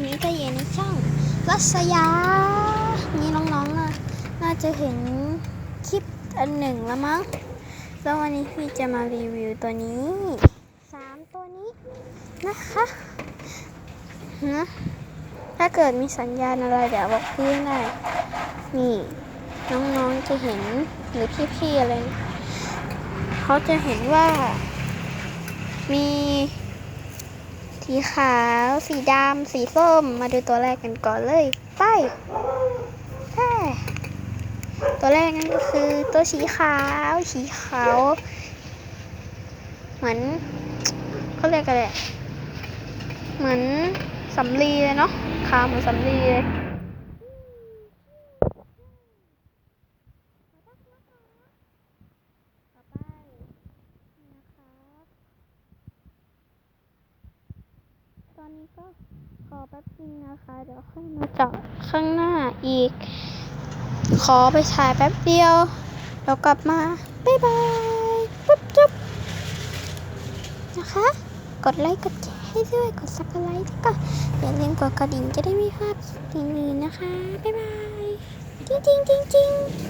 วันนี้ก็อยู่ในช่องรัศยา นี่น้องๆน่ะน่าจะเห็นคลิปอันหนึ่งแล้วมั้ง แล้ววันนี้พี่จะมารีวิวตัวนี้สามตัวนี้นะคะนะถ้าเกิดมีสัญญาณอะไรเดี๋ยวบอกพี่ได้ นี่น้องๆจะเห็นหรือพี่ๆอะไร เขาจะเห็นว่ามี สีขาว สีดำ สีส้ม มาดูตัวแรกกันก่อนเลย ไปแฮ่ตัวแรกนั่นก็คือตัวสีขาว สีขาว เหมือนเขาเรียกอะไรอะเหมือนสำลีเลยเนาะขาวเหมือนสำลีเลยต่อไปนี่นะครับ ตอนนี้ก็ขอแป๊บนึงนะคะ เดี๋ยวค่อยมาเจาะข้างหน้าอีก ขอไปถ่ายแป๊บเดียวเดี๋ยวกลับมา บ๊ายบายปุ๊บจุ๊บนะคะ กดไลค์กดแชร์ให้ด้วย กดซับสไครต์แล้วก็อย่าลืมกดกระดิ่งจะได้ไม่พลาดสิ่งอื่นนะคะ บ๊ายบายจริงจริงจริงจริง